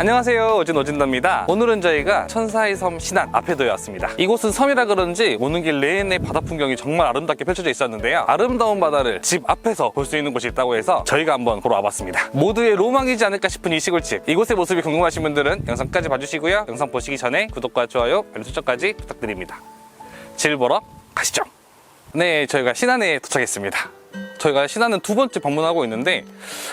안녕하세요. 오진 오진다입니다. 오늘은 저희가 천사의 섬 신안 앞에도에 왔습니다. 이곳은 섬이라 그런지 오는 길 내내 바다 풍경이 정말 아름답게 펼쳐져 있었는데요. 아름다운 바다를 집 앞에서 볼 수 있는 곳이 있다고 해서 저희가 한번 보러 와봤습니다. 모두의 로망이지 않을까 싶은 이 시골집. 이곳의 모습이 궁금하신 분들은 영상까지 봐주시고요. 영상 보시기 전에 구독과 좋아요 알림 설정까지 부탁드립니다. 질 보러 가시죠. 네 저희가 신안에 도착했습니다 저희가 신안은 두 번째 방문하고 있는데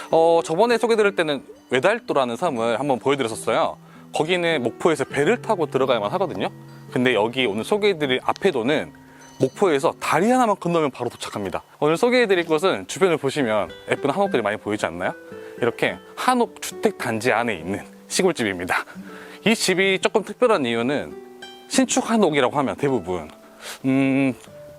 어, 저번에 소개드릴 때는 외달도라는 섬을 한번 보여드렸었어요. 거기는 목포에서 배를 타고 들어가야만 하거든요. 근데 여기 오늘 소개해드릴 앞에도는 목포에서 다리 하나만 건너면 바로 도착합니다. 오늘 소개해드릴 곳은 주변을 보시면 예쁜 한옥들이 많이 보이지 않나요? 이렇게 한옥 주택 단지 안에 있는 시골집입니다. 이 집이 조금 특별한 이유는 신축 한옥이라고 하면 대부분 음,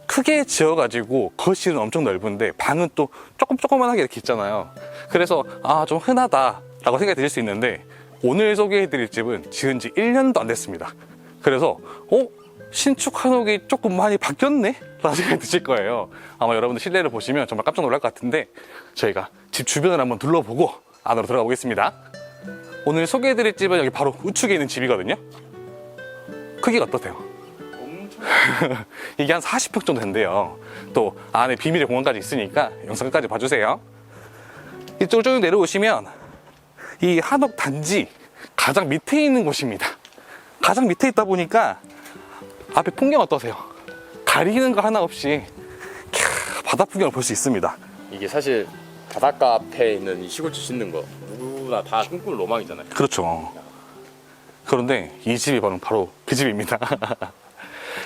크게 지어가지고 거실은 엄청 넓은데 방은 또 조금 조그만하게 이렇게 있잖아요. 그래서 아 좀 흔하다라고 생각이 드실 수 있는데 오늘 소개해드릴 집은 지은 지 1년도 안 됐습니다. 그래서 어 신축 한옥이 조금 많이 바뀌었네? 라는 생각이 드실 거예요. 아마 여러분들 실내를 보시면 정말 깜짝 놀랄 것 같은데 저희가 집 주변을 한번 둘러보고 안으로 들어가 보겠습니다. 오늘 소개해드릴 집은 여기 바로 우측에 있는 집이거든요. 크기가 어떠세요? 이게 한 40평 정도 된대요. 또 안에 비밀의 공간까지 있으니까 영상 끝까지 봐주세요. 이쪽으로 쭉 내려오시면 이 한옥 단지 가장 밑에 있는 곳입니다. 가장 밑에 있다 보니까 앞에 풍경 어떠세요? 가리는 거 하나 없이 캬, 바다 풍경을 볼 수 있습니다. 이게 사실 바닷가 앞에 있는 이 시골집 짓는 거 누구나 다 꿈꾸는 로망이잖아요. 그렇죠. 그런데 이 집이 바로, 바로 그 집입니다.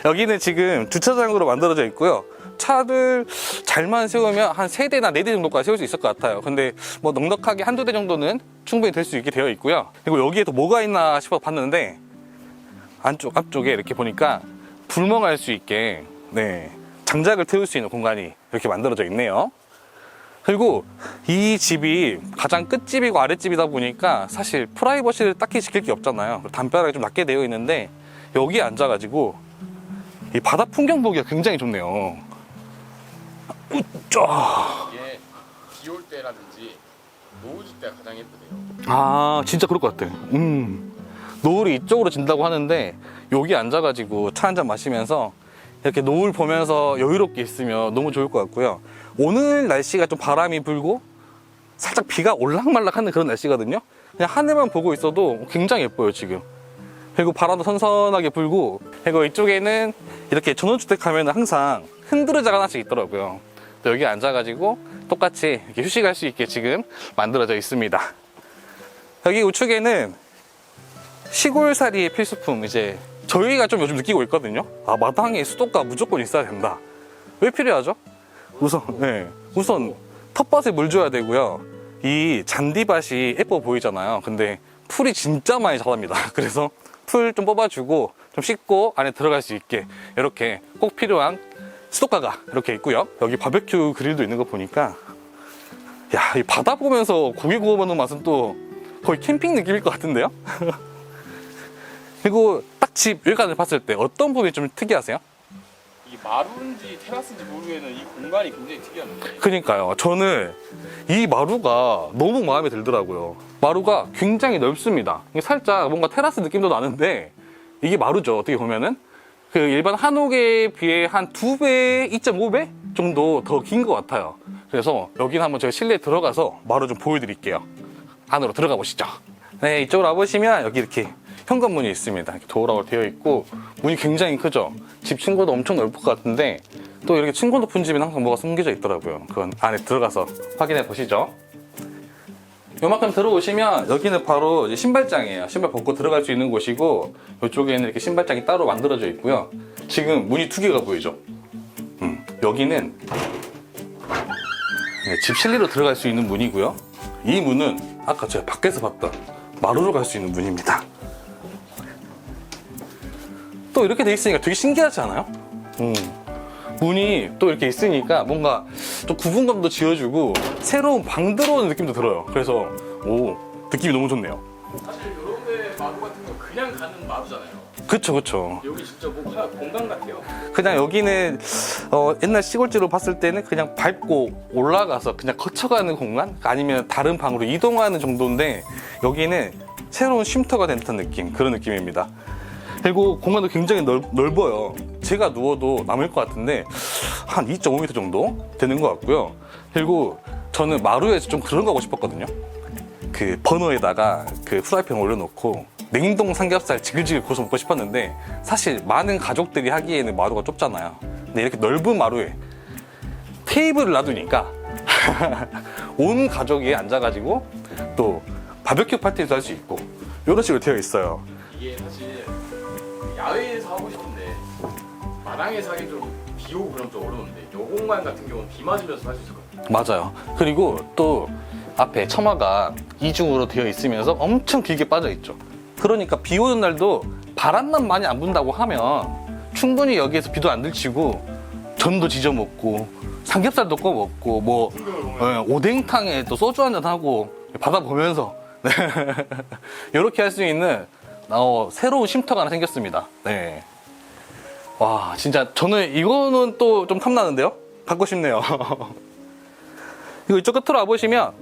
여기는 지금 주차장으로 만들어져 있고요. 차를 잘만 세우면 한 세대나네 대 정도까지 세울 수 있을 것 같아요. 근데 뭐 넉넉하게 한두 대 정도는 충분히 될 수 있게 되어 있고요. 그리고 여기에 또 뭐가 있나 싶어 봤는데 안쪽, 앞쪽에 이렇게 보니까 불멍할 수 있게 네, 장작을 태울 수 있는 공간이 이렇게 만들어져 있네요. 그리고 이 집이 가장 끝집이고 아랫집이다 보니까 사실 프라이버시를 딱히 지킬 게 없잖아요. 담벼락이 좀 낮게 되어 있는데 여기에 앉아가지고 이 바다 풍경 보기가 굉장히 좋네요. 우짜. 이게 비올 때라든지 노을 질 때가 가장 예쁘대요. 아 진짜 그럴 것 같아. 음 노을이 이쪽으로 진다고 하는데 여기 앉아가지고 차 한 잔 마시면서 이렇게 노을 보면서 여유롭게 있으면 너무 좋을 것 같고요. 오늘 날씨가 좀 바람이 불고 살짝 비가 올락말락하는 그런 날씨거든요. 그냥 하늘만 보고 있어도 굉장히 예뻐요 지금. 그리고 바람도 선선하게 불고 그리고 이쪽에는 이렇게 전원주택 하면 항상 흔들의자가 하나씩 있더라고요. 또 여기 앉아가지고 똑같이 이렇게 휴식할 수 있게 지금 만들어져 있습니다. 여기 우측에는 시골살이의 필수품 이제 저희가 좀 요즘 느끼고 있거든요. 아 마당에 수도가 무조건 있어야 된다. 왜 필요하죠? 우선 네, 우선 텃밭에 물 줘야 되고요. 이 잔디밭이 예뻐 보이잖아요. 근데 풀이 진짜 많이 자랍니다. 그래서 풀 좀 뽑아주고 좀 씻고 안에 들어갈 수 있게 이렇게 꼭 필요한 수도가가 이렇게 있고요. 여기 바베큐 그릴도 있는 거 보니까 야, 이 바다 보면서 고기 구워 먹는 맛은 또 거의 캠핑 느낌일 것 같은데요? 그리고 딱집 외관을 봤을 때 어떤 부분이 좀 특이하세요? 이 마루인지 테라스인지 모르겠는 이 공간이 굉장히 특이한데 그러니까요. 저는 이 마루가 너무 마음에 들더라고요. 마루가 굉장히 넓습니다. 살짝 뭔가 테라스 느낌도 나는데 이게 마루죠. 어떻게 보면은 그 일반 한옥에 비해 한 두 배, 2.5배 정도 더 긴 것 같아요. 그래서 여기는 한번 제가 실내에 들어가서 마루 좀 보여드릴게요. 안으로 들어가 보시죠. 네, 이쪽으로 와보시면 여기 이렇게 현관문이 있습니다. 도어락으로 되어 있고 문이 굉장히 크죠. 집 층고도 엄청 넓을 것 같은데 또 이렇게 층고 높은 집에는 항상 뭐가 숨겨져 있더라고요. 그건 안에 들어가서 확인해 보시죠. 요만큼 들어오시면 여기는 바로 이제 신발장이에요. 신발 벗고 들어갈 수 있는 곳이고 이쪽에는 이렇게 신발장이 따로 만들어져 있고요. 지금 문이 두 개가 보이죠. 음, 여기는 네, 집 실내로 들어갈 수 있는 문이고요. 이 문은 아까 제가 밖에서 봤던 마루로 갈 수 있는 문입니다. 또 이렇게 돼 있으니까 되게 신기하지 않아요? 음. 문이 또 이렇게 있으니까 뭔가 좀 구분감도 지어주고 새로운 방 들어오는 느낌도 들어요. 그래서 오 느낌이 너무 좋네요. 사실 이런 데 마루 같은 거 그냥 가는 마루잖아요. 그쵸 그쵸. 여기 진짜 뭐 하- 공간 같아요. 그냥 여기는 어, 옛날 시골집으로 봤을 때는 그냥 밟고 올라가서 그냥 거쳐가는 공간 아니면 다른 방으로 이동하는 정도인데 여기는 새로운 쉼터가 된 듯한 느낌 그런 느낌입니다. 그리고 공간도 굉장히 넓, 넓어요. 제가 누워도 남을 것 같은데 한 2.5m 정도 되는 것 같고요. 그리고 저는 마루에서 좀 그런 거 하고 싶었거든요. 그 버너에다가 그 프라이팬 올려놓고 냉동 삼겹살 지글지글 구워서 먹고 싶었는데 사실 많은 가족들이 하기에는 마루가 좁잖아요. 근데 이렇게 넓은 마루에 테이블을 놔두니까 온 가족이 앉아가지고 또 바베큐 파티도 할 수 있고 이런 식으로 되어 있어요. 이게 사실 야외에서 하고 싶은데 마당에서 하기 좀비 오고 그럼 좀 어려운데 요 공간 같은 경우는 비 맞으면서 할 수 있을 것 같아요. 맞아요. 그리고 또 앞에 처마가 이중으로 되어 있으면서 엄청 길게 빠져 있죠. 그러니까 비 오는 날도 바람만 많이 안 분다고 하면 충분히 여기에서 비도 안 들치고 전도 지져 먹고 삼겹살도 꺼 먹고 뭐 예, 오뎅탕에 또 소주 한잔 하고 바다 보면서 이렇게 할 수 있는 어, 새로운 쉼터가 하나 생겼습니다. 네. 와 진짜 저는 이거는 또 좀 탐나는데요. 갖고 싶네요. 이거 이쪽 끝으로 와보시면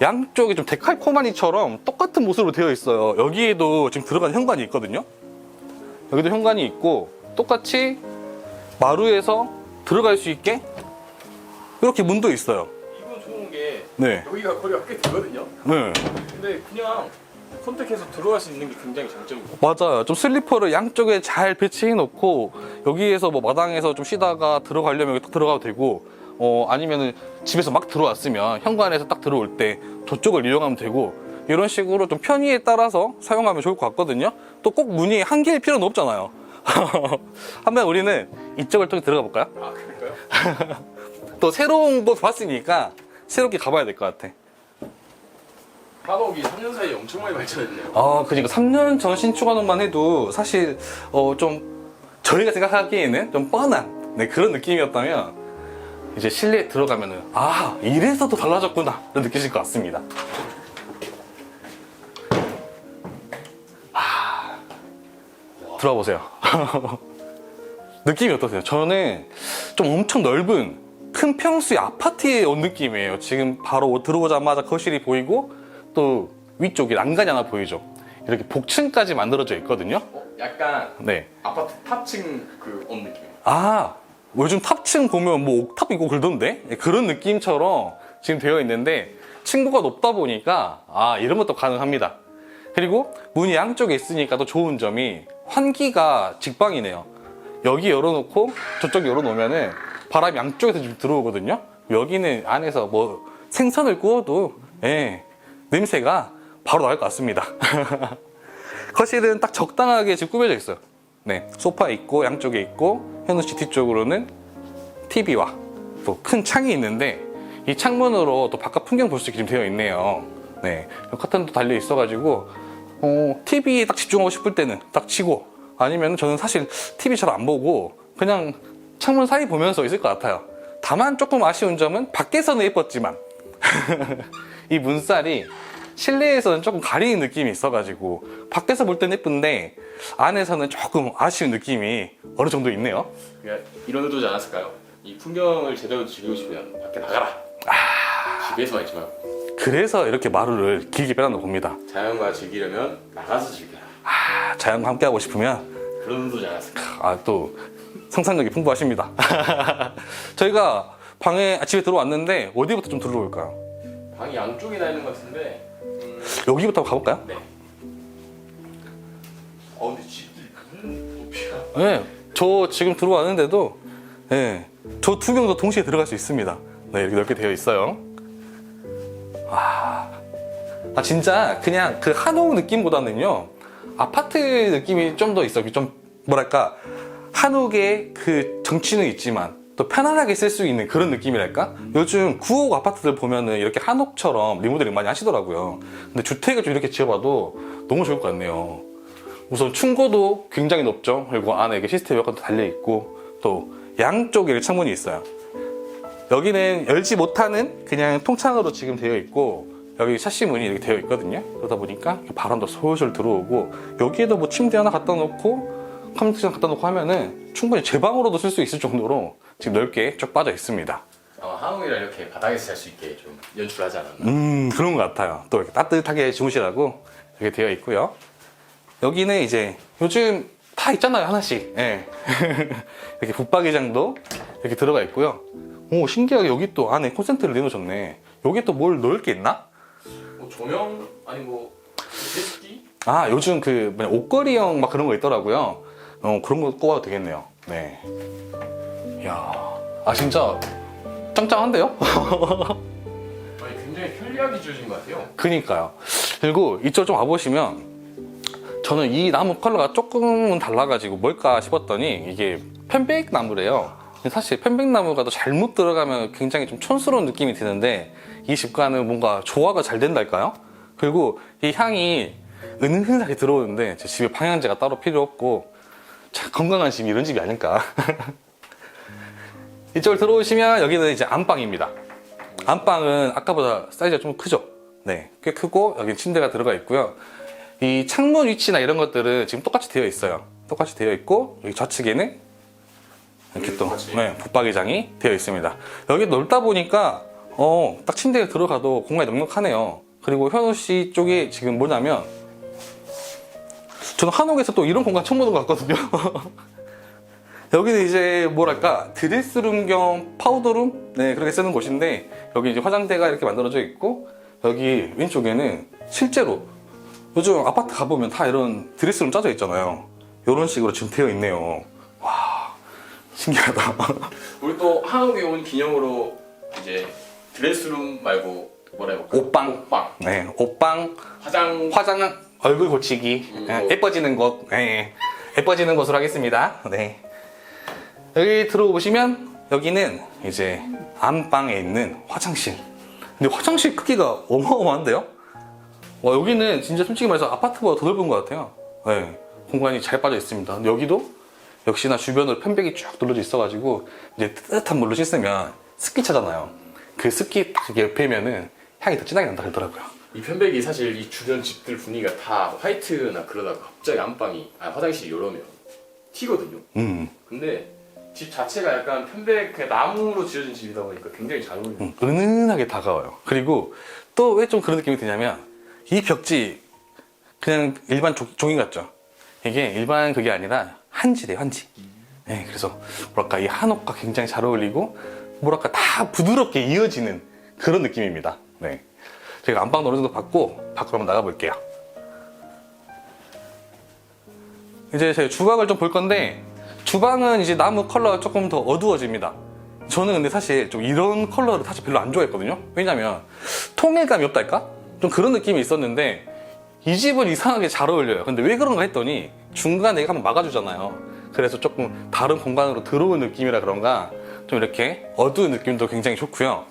양쪽이 좀 데칼코마니처럼 똑같은 모습으로 되어 있어요. 여기에도 지금 들어간 현관이 있거든요. 여기도 현관이 있고 똑같이 마루에서 들어갈 수 있게 이렇게 문도 있어요. 이건 좋은 게 네. 여기가 거리가 꽤 되거든요. 네. 근데 그냥 선택해서 들어갈 수 있는 게 굉장히 장점이고 맞아요. 좀 슬리퍼를 양쪽에 잘 배치해 놓고 여기에서 뭐 마당에서 좀 쉬다가 들어가려면 여기 딱 들어가도 되고 어 아니면은 집에서 막 들어왔으면 현관에서 딱 들어올 때 저쪽을 이용하면 되고 이런 식으로 좀 편의에 따라서 사용하면 좋을 것 같거든요. 또 꼭 문이 한 개일 필요는 없잖아요. 한번 우리는 이쪽을 통해 들어가 볼까요? 아 그럴까요? 또 새로운 곳 봤으니까 새롭게 가봐야 될 것 같아. 한옥이 3년 사이에 엄청 많이 발전했네요. 아, 그러니까 3년 전 신축한옥만 해도 사실 어, 좀 저희가 생각하기에는 좀 뻔한 네, 그런 느낌이었다면 이제 실내에 들어가면은 아 이래서 또 달라졌구나 느끼실 것 같습니다. 아, 들어와 보세요. 느낌이 어떠세요? 저는 좀 엄청 넓은 큰 평수의 아파트에 온 느낌이에요. 지금 바로 들어오자마자 거실이 보이고 또 위쪽에 난간이 하나 보이죠. 이렇게 복층까지 만들어져 있거든요. 어, 약간 네. 아파트 탑층 그온 느낌. 아, 요즘 탑층 보면 뭐 옥탑 있고 그러던데? 네, 그런 느낌처럼 지금 되어 있는데 층고가 높다 보니까 아, 이런 것도 가능합니다. 그리고 문이 양쪽에 있으니까 또 좋은 점이 환기가 직방이네요. 여기 열어놓고 저쪽 열어놓으면은 바람이 양쪽에서 지금 들어오거든요. 여기는 안에서 뭐 생선을 구워도 예, 냄새가 바로 나올 것 같습니다. 거실은 딱 적당하게 지금 꾸며져 있어요. 네, 소파 있고 양쪽에 있고 현우 씨 뒤쪽으로는 TV와 또 큰 창이 있는데 이 창문으로 또 바깥 풍경 볼 수 있게 되어 있네요. 네, 커튼도 달려 있어가지고 어, TV 딱 집중하고 싶을 때는 딱 치고 아니면 저는 사실 TV 잘 안 보고 그냥 창문 사이 보면서 있을 것 같아요. 다만 조금 아쉬운 점은 밖에서는 예뻤지만 이 문살이 실내에서는 조금 가리는 느낌이 있어가지고 밖에서 볼땐 예쁜데 안에서는 조금 아쉬운 느낌이 어느 정도 있네요. 그러니까 이런 의도지 않았을까요? 이 풍경을 제대로 즐기고 싶으면 밖에 나가라. 집에서만 있지 말고 그래서 이렇게 마루를 길게 빼놨나 봅니다. 자연과 즐기려면 나가서 즐겨라. 아, 자연과 함께 하고 싶으면 그런 의도지 않았을까? 아 또 상상력이 풍부하십니다. 저희가 방에 아, 집에 들어왔는데 어디부터 좀 둘러볼까요? 방이 양쪽에 다 있는 것 같은데. 여기부터 가볼까요? 네. 어 근데 집들이 무슨 높이가? 네, 저 지금 들어왔는데도 네, 저 두 명도 동시에 들어갈 수 있습니다. 네, 이렇게 넓게 되어 있어요. 아, 아 진짜 그냥 그 한옥 느낌보다는요 아파트 느낌이 좀 더 있어요. 좀 뭐랄까 한옥의 그 정치는 있지만 또 편안하게 쓸 수 있는 그런 느낌이랄까? 요즘 구옥 아파트들 보면은 이렇게 한옥처럼 리모델링 많이 하시더라고요. 근데 주택을 좀 이렇게 지어봐도 너무 좋을 것 같네요. 우선 충고도 굉장히 높죠. 그리고 안에 이렇게 시스템 에어컨도 달려 있고 또 양쪽에 창문이 있어요. 여기는 열지 못하는 그냥 통창으로 지금 되어 있고 여기 샤시 문이 이렇게 되어 있거든요. 그러다 보니까 바람도 솔솔 들어오고 여기에도 뭐 침대 하나 갖다 놓고 컴퓨터 갖다 놓고 하면은 충분히 제 방으로도 쓸 수 있을 정도로 지금 넓게 쭉 빠져 있습니다. 아마 한옥이랑 이렇게 바닥에서 잘 수 있게 좀 연출하지 않았나. 음 그런 것 같아요. 또 이렇게 따뜻하게 주무시라고 이렇게 되어 있고요. 여기는 이제 요즘 다 있잖아요 하나씩. 예. 이렇게 붙박이장도 이렇게 들어가 있고요. 오 신기하게 여기 또 안에 콘센트를 내놓으셨네. 여기 또 뭘 넣을 게 있나? 뭐 조명 아니 뭐 제습기? 아 요즘 그 뭐냐, 옷걸이형 막 그런 거 있더라고요. 어 그런 거 꼽아도 되겠네요. 네. 야, 아 진짜 짱짱한데요? 아니 굉장히 편리하게 지어진 것 같아요. 그니까요. 그리고 이쪽 좀 와보시면 저는 이 나무 컬러가 조금은 달라가지고 뭘까 싶었더니 이게 편백 나무래요. 사실 편백 나무가 더 잘못 들어가면 굉장히 좀 촌스러운 느낌이 드는데 이 집과는 뭔가 조화가 잘 된달까요? 그리고 이 향이 은은하게 들어오는데 제 집에 방향제가 따로 필요 없고 참 건강한 집이 이런 집이 아닐까. 이쪽을 들어오시면 여기는 이제 안방입니다. 안방은 아까보다 사이즈가 좀 크죠? 네, 꽤 크고 여기 침대가 들어가 있고요. 이 창문 위치나 이런 것들은 지금 똑같이 되어 있어요. 똑같이 되어 있고 여기 좌측에는 이렇게 또 똑같이. 네, 붙박이장이 되어 있습니다. 여기 넓다 보니까 어, 딱 침대에 들어가도 공간이 넉넉하네요. 그리고 현우 씨 쪽이 지금 뭐냐면 저는 한옥에서 또 이런 공간 처음 보는 것 같거든요. 여기는 이제 뭐랄까 드레스룸 겸 파우더룸? 네 그렇게 쓰는 곳인데 여기 이제 화장대가 이렇게 만들어져 있고 여기 왼쪽에는 실제로 요즘 아파트 가보면 다 이런 드레스룸 짜져 있잖아요. 이런 식으로 지금 되어 있네요. 와 신기하다. 우리 또 한옥에 온 기념으로 이제 드레스룸 말고 뭐라 해볼까? 옷방. 옷방. 네 옷방. 화장. 화장. 얼굴 고치기. 음, 네, 뭐. 예뻐지는 곳. 네, 예뻐지는 곳으로 하겠습니다. 네 여기 들어오시면 여기는 이제 안방에 있는 화장실. 근데 화장실 크기가 어마어마한데요? 와 여기는 진짜 솔직히 말해서 아파트보다 더 넓은 것 같아요. 네, 공간이 잘 빠져 있습니다. 여기도 역시나 주변으로 편백이 쭉 둘러져 있어가지고 이제 뜨뜻한 물로 씻으면 습기 차잖아요. 그 습기 딱 옆에면은 향이 더 진하게 난다 그러더라고요. 이 편백이 사실 이 주변 집들 분위기가 다 화이트나 그러다가 갑자기 안방이 아 화장실이 이러면 튀거든요. 음. 근데 집 자체가 약간 편백 그냥 나무로 지어진 집이다 보니까 굉장히 잘 어울려요. 음, 은은하게 다가와요. 그리고 또 왜 좀 그런 느낌이 드냐면 이 벽지 그냥 일반 조- 종이 같죠. 이게 일반 그게 아니라 한지래요, 한지. 네, 그래서 뭐랄까 이 한옥과 굉장히 잘 어울리고 뭐랄까 다 부드럽게 이어지는 그런 느낌입니다. 네. 제가 안방도 어느 정도 받고 밖으로 한번 나가 볼게요. 이제 제 주방을 좀 볼 건데 주방은 이제 나무 컬러가 조금 더 어두워집니다. 저는 근데 사실 좀 이런 컬러를 사실 별로 안 좋아했거든요. 왜냐면 통일감이 없달까? 좀 그런 느낌이 있었는데 이 집은 이상하게 잘 어울려요. 근데 왜 그런가 했더니 중간에 이거 한번 막아주잖아요. 그래서 조금 다른 공간으로 들어온 느낌이라 그런가 좀 이렇게 어두운 느낌도 굉장히 좋고요.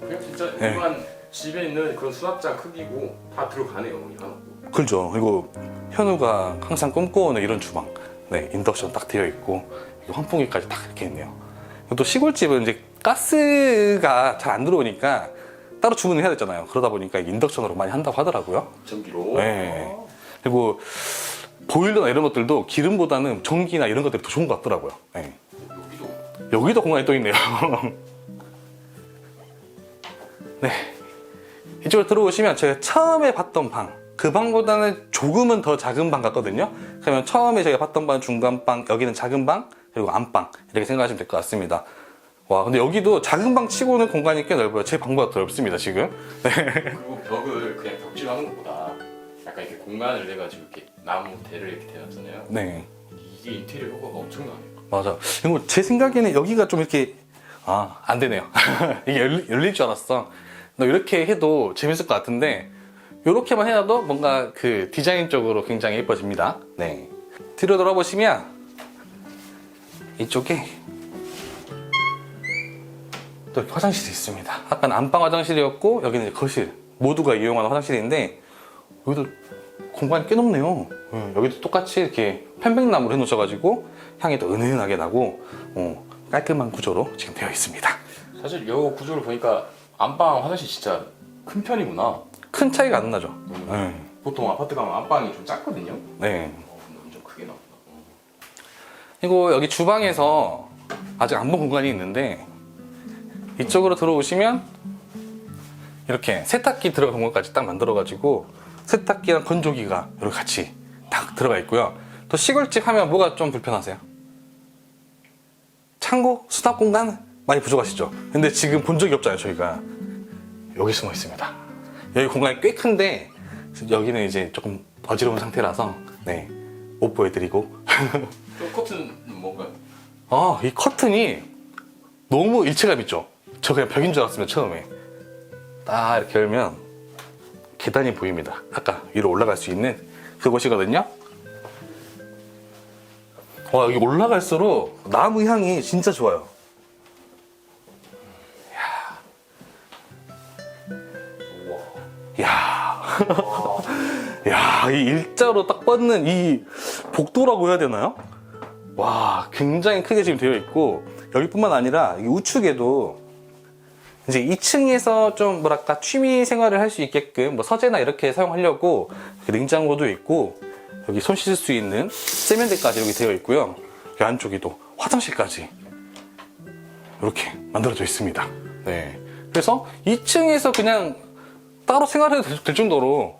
그냥 진짜 네. 일반 집에 있는 그런 수납장 크기고 다 들어가네요 이 한옥도. 그렇죠. 그리고 현우가 항상 꿈꿔오는 이런 주방. 네, 인덕션 딱 되어 있고 환풍기까지 딱 이렇게 있네요. 또 시골집은 이제 가스가 잘 안 들어오니까 따로 주문을 해야 되잖아요. 그러다 보니까 인덕션으로 많이 한다고 하더라고요. 전기로. 네. 그리고 보일러나 이런 것들도 기름보다는 전기나 이런 것들이 더 좋은 것 같더라고요. 네. 여기도 여기도 공간이 또 있네요. 네. 이쪽으로 들어오시면 제가 처음에 봤던 방, 그 방보다는 조금은 더 작은 방 같거든요. 그러면 처음에 제가 봤던 방, 중간 방, 여기는 작은 방, 그리고 안방, 이렇게 생각하시면 될 것 같습니다. 와, 근데 여기도 작은 방 치고는 공간이 꽤 넓어요. 제 방보다 더 넓습니다, 지금. 네. 그리고 벽을 그냥 벽지로 하는 것보다 약간 이렇게 공간을 내가지고 이렇게 나무 대를 이렇게 대놨잖아요. 네. 이게 인테리어 효과가 엄청나네요. 맞아. 그리고 제 생각에는 여기가 좀 이렇게 아 안 되네요. 이게 열리, 열릴 줄 알았어. 너 이렇게 해도 재밌을 것 같은데 이렇게만 해놔도 뭔가 그 디자인적으로 굉장히 예뻐집니다. 네. 뒤로 돌아보시면 이쪽에 또 화장실이 있습니다. 아까는 안방 화장실이었고 여기는 거실 모두가 이용하는 화장실인데 여기도 공간이 꽤 넓네요. 예, 여기도 똑같이 이렇게 편백나무로 해놓으셔가지고 향이 더 은은하게 나고 어, 깔끔한 구조로 지금 되어 있습니다. 사실 요 구조를 보니까 안방 화장실 진짜 큰 편이구나. 큰 차이가 안 나죠. 네. 보통 아파트 가면 안방이 좀 작거든요. 네. 어, 근데 엄청 크게 나왔다. 어. 그리고 여기 주방에서 아직 안 본 공간이 있는데 이쪽으로 들어오시면 이렇게 세탁기 들어간 공간까지 딱 만들어가지고 세탁기랑 건조기가 이렇게 같이 딱 들어가 있고요. 또 시골집 하면 뭐가 좀 불편하세요? 창고, 수납 공간 많이 부족하시죠? 근데 지금 본 적이 없잖아요, 저희가. 여기 숨어 있습니다. 여기 공간이 꽤 큰데 여기는 이제 조금 어지러운 상태라서 네, 못 보여드리고 저 커튼 뭔가 아, 이 커튼이 너무 일체감 있죠? 저 그냥 벽인 줄 알았으면 처음에. 딱 이렇게 열면 계단이 보입니다. 아까 위로 올라갈 수 있는 그곳이거든요. 와, 여기 올라갈수록 나무 향이 진짜 좋아요. 야 야, 이 일자로 딱 뻗는 이 복도라고 해야 되나요? 와, 굉장히 크게 지금 되어 있고, 여기뿐만 아니라 이 우측에도 이제 2층에서 좀 뭐랄까 취미 생활을 할 수 있게끔 뭐 서재나 이렇게 사용하려고 이렇게 냉장고도 있고, 여기 손 씻을 수 있는 세면대까지 여기 되어 있고요. 이 안쪽에도 화장실까지 이렇게 만들어져 있습니다. 네. 그래서 2층에서 그냥 따로 생활해도 될- 될 정도로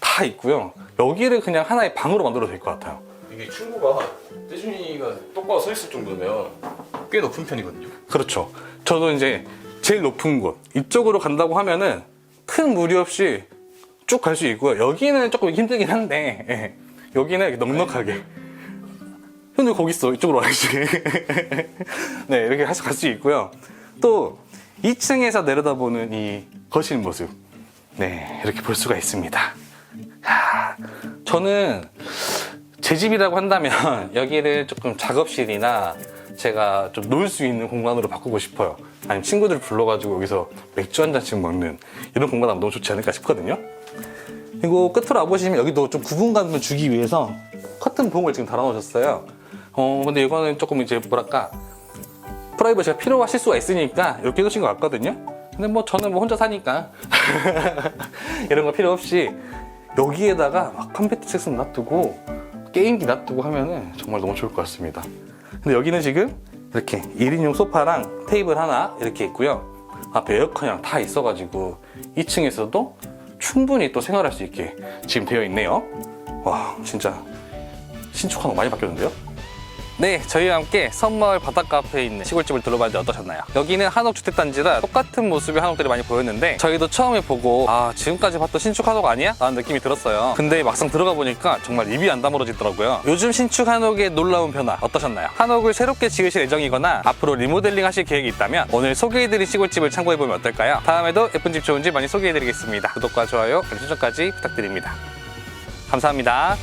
다 있고요. 여기를 그냥 하나의 방으로 만들어도 될 것 같아요. 이게 충고가 떼준이가 똑바로 서 있을 정도면 꽤 높은 편이거든요. 그렇죠. 저도 이제 제일 높은 곳 이쪽으로 간다고 하면은 큰 무리 없이 쭉 갈 수 있고요. 여기는 조금 힘들긴 한데 예. 여기는 이렇게 넉넉하게 현우 거기 있어 이쪽으로 와야지. 네 이렇게 갈수 있고요. 또 2층에서 내려다보는 이 거실 모습 네 이렇게 볼 수가 있습니다. 하, 저는 제 집이라고 한다면 여기를 조금 작업실이나 제가 좀 놀 수 있는 공간으로 바꾸고 싶어요. 아니면 친구들 불러가지고 여기서 맥주 한 잔씩 먹는 이런 공간 하면 너무 좋지 않을까 싶거든요. 그리고 끝으로 와보시면 여기도 좀 구분감을 주기 위해서 커튼 봉을 지금 달아놓으셨어요. 어, 근데 이거는 조금 이제 뭐랄까 프라이버시가 필요하실 수가 있으니까 이렇게 해두신 것 같거든요. 근데 뭐 저는 뭐 혼자 사니까 이런 거 필요 없이 여기에다가 막 컴퓨터 책상 놔두고 게임기 놔두고 하면은 정말 너무 좋을 것 같습니다. 근데 여기는 지금 이렇게 1인용 소파랑 테이블 하나 이렇게 있고요. 앞에 에어컨이랑 다 있어가지고 2층에서도 충분히 또 생활할 수 있게 지금 되어 있네요. 와 진짜 신축한 거 많이 바뀌었는데요? 네, 저희와 함께 섬마을 바닷가 앞에 있는 시골집을 둘러봤는데 어떠셨나요? 여기는 한옥주택단지라 똑같은 모습의 한옥들이 많이 보였는데 저희도 처음에 보고 아 지금까지 봤던 신축 한옥 아니야? 라는 느낌이 들었어요. 근데 막상 들어가 보니까 정말 입이 안 다물어지더라고요. 요즘 신축 한옥의 놀라운 변화 어떠셨나요? 한옥을 새롭게 지으실 예정이거나 앞으로 리모델링 하실 계획이 있다면 오늘 소개해드린 시골집을 참고해보면 어떨까요? 다음에도 예쁜 집 좋은 집 많이 소개해드리겠습니다. 구독과 좋아요, 알림 설정까지 부탁드립니다. 감사합니다.